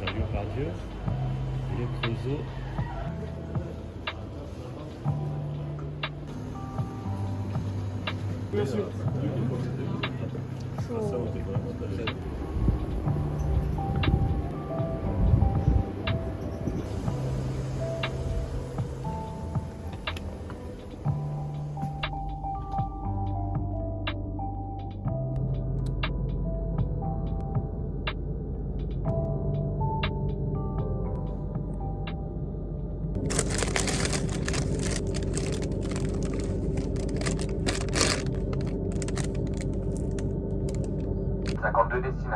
sarıyor kalıyor. Bir de kuzu Şu.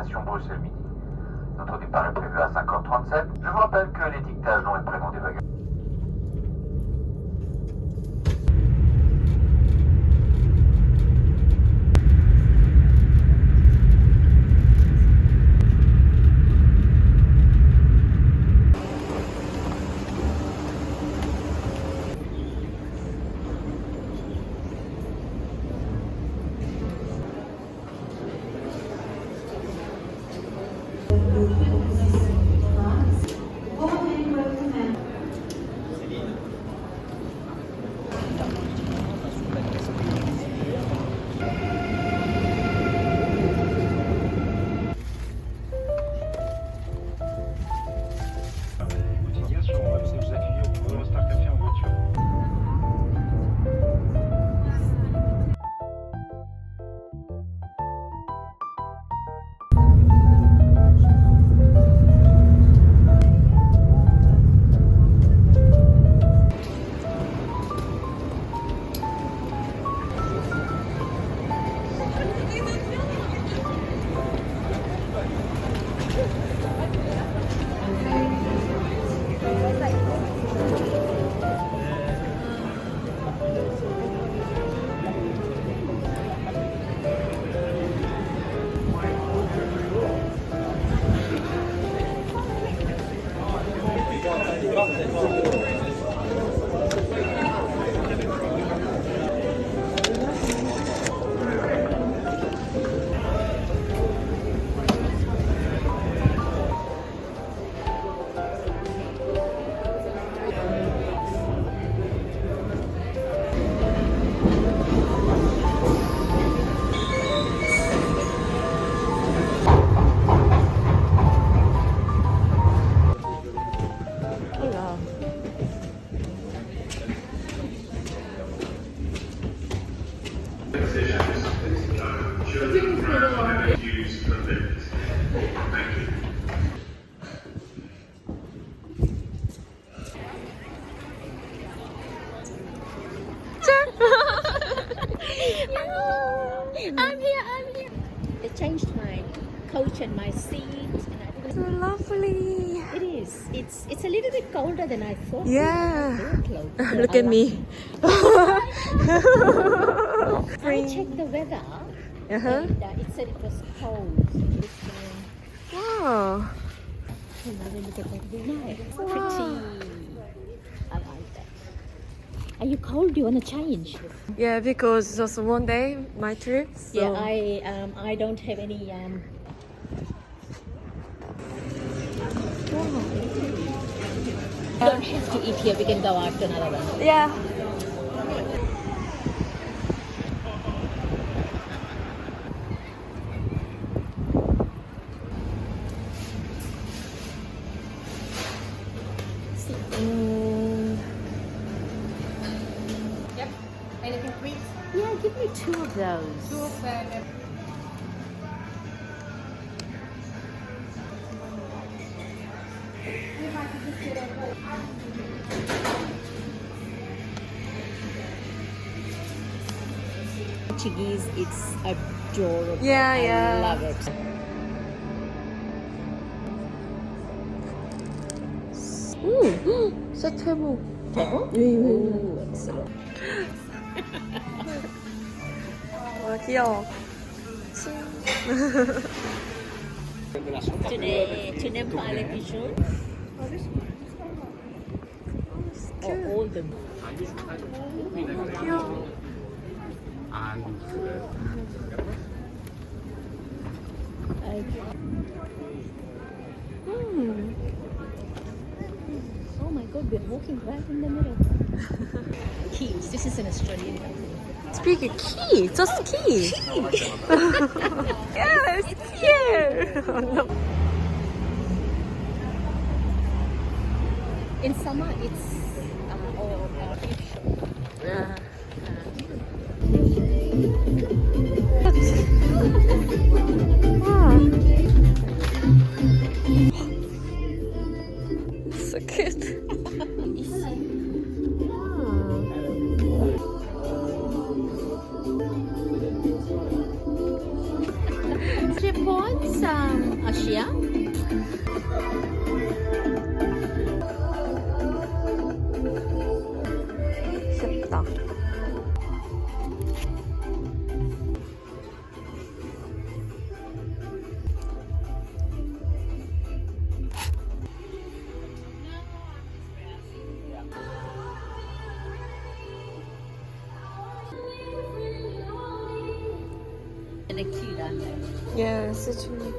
Destination Bruxelles Midi. Notre départ est prévu à 5h37. Je vous rappelle que l'étiquetage my coach and my seat. And I So lovely. it is. It's it's a little bit colder than I thought. Yeah. Look at me. I checked the weather. Uh-huh. And uh, it said it was cold. Wow. look at that. Nice. Wow. Pretty. I like that. Are you cold? Do you want to change? Yeah, because it's just one day my trip. So. Yeah, I um, I don't have any um, don't have to eat here. We can go out to another one. Yeah. Portuguese, it's adorable. Yeah, I yeah. love it. Ooh, 세태보. Table? 예, 예. Ooh, excellent. 와, 귀여워. Today, today television. Oh, all the 귀여워. I 음. Oh my god, we're walking right in the middle. Keys. This is an Australian company. Speak a key, just key. yes, here. In summer, it's uh, all uh, beach yeah. And they're cute, aren't they? Yeah, it's true.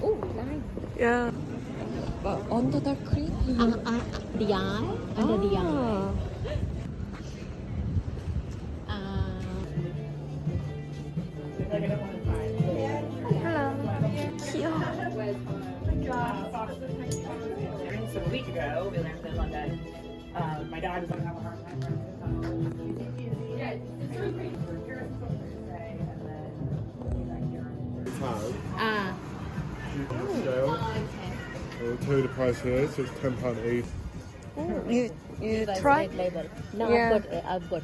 Oh, nice. Yeah. But under the cream. Uh, uh, the eye, under the eye. Week ago, we learned that Monday. Uh, my dad was gonna have a hard time. Time. ah, Scale. I'll tell you the price here. So it's ten pound eight. You you guys try? red label. No, Yeah. I've got, uh, I've got.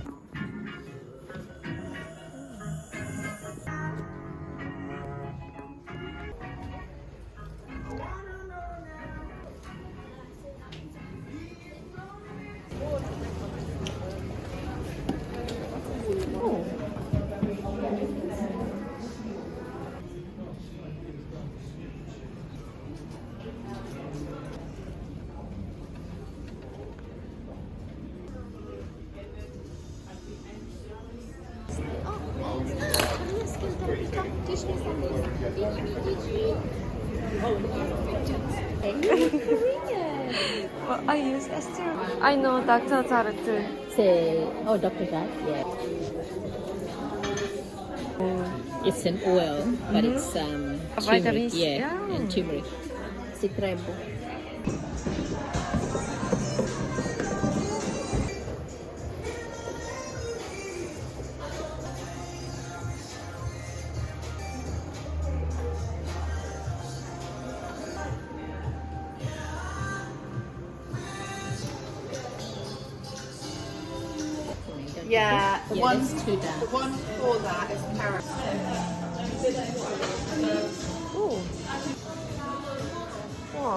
Well, I use Esther. I know Dr. Tarte. Say, oh, Dr. That, yeah. It's an oil, but it's um, turmeric, yeah, yeah. and turmeric. Citrebo. Yeah, the Yeah, one, that's too dark. the one before that is carrot.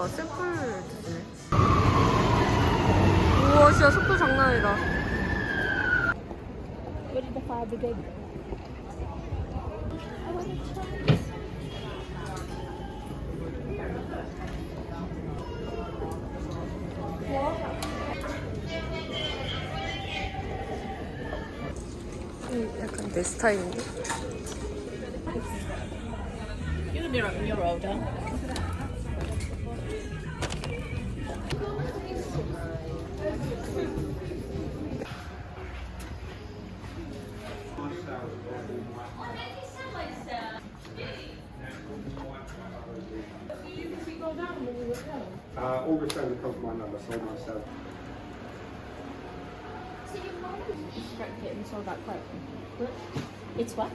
우와, 샘플. 우와, 진짜 속도 장난 아니다. Where did the fire brigade go? I want to try this. 음, 약간 내 스타일인데? You're. Uh, It's what?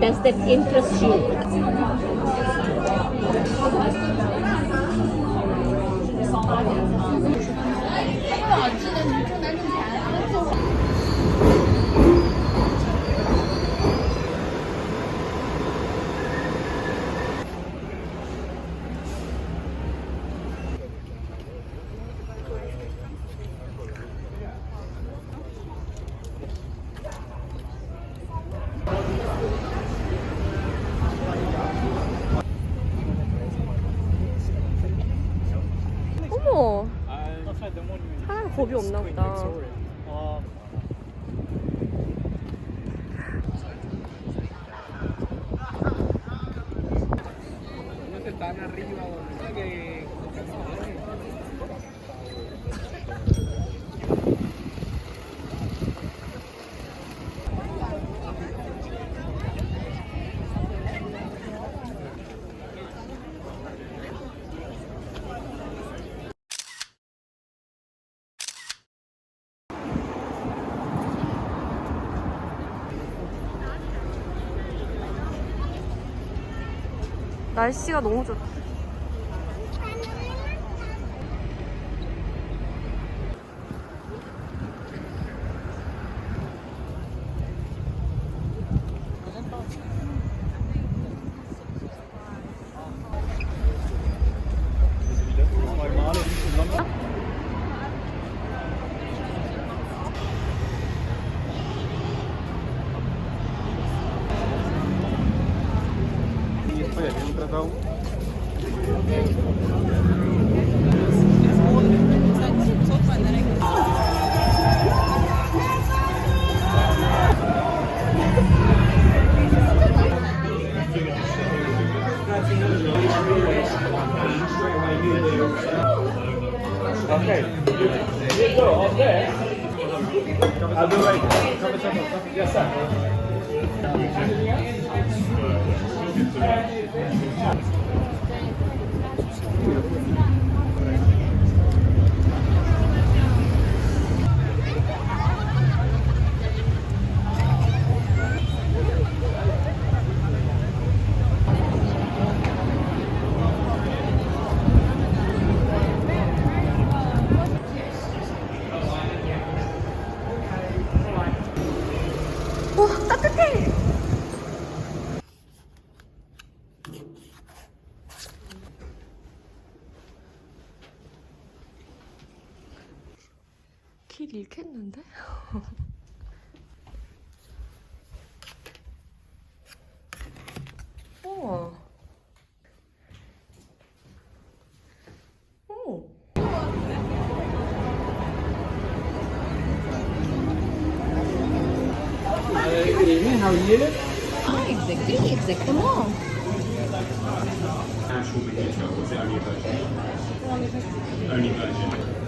Does that interest you? 겁이 없나 보다. 날씨가 너무 좋다. 책 읽겠는데? 우와. 오. Good evening, how are you? Hi, exactly, exactement. Actual video, what's the only version? Only version. Only version.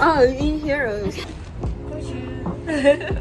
좋다. 아, in here. Ici,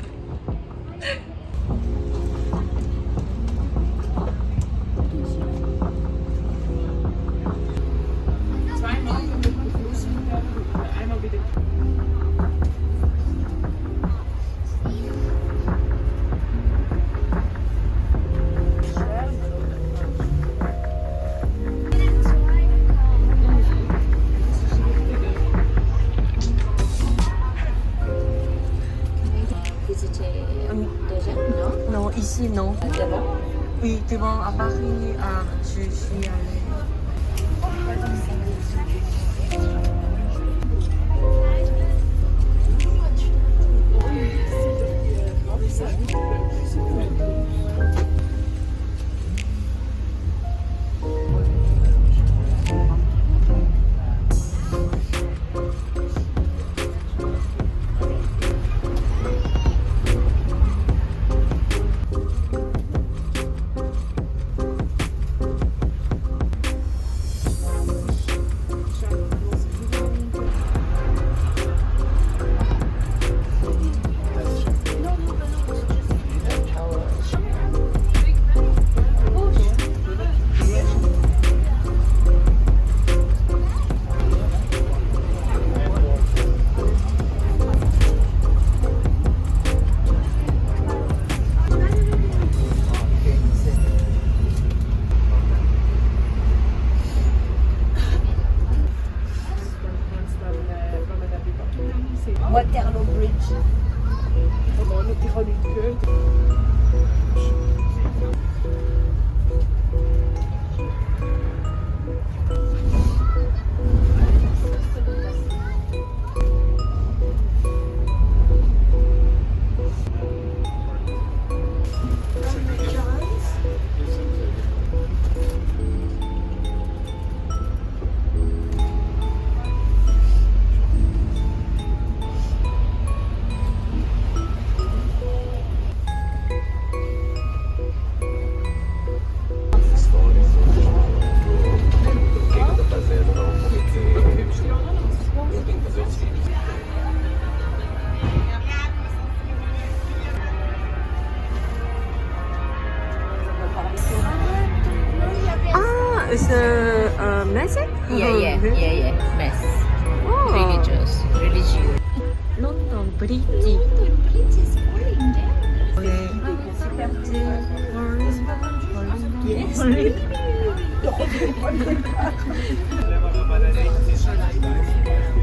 Lewa na balerę i cisza.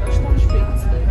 Aż tam szpiec.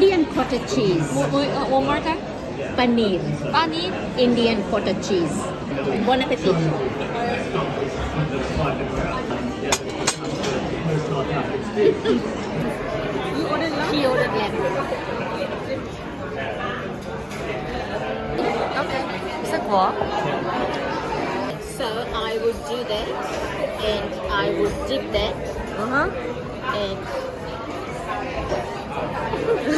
Indian cottage cheese. uh, One more time. Paneer. Paneer. Indian cottage cheese. Bon appetit. She ordered lamb. Okay. C'est quoi? So I would do that, and I would dip that, Uh-huh. and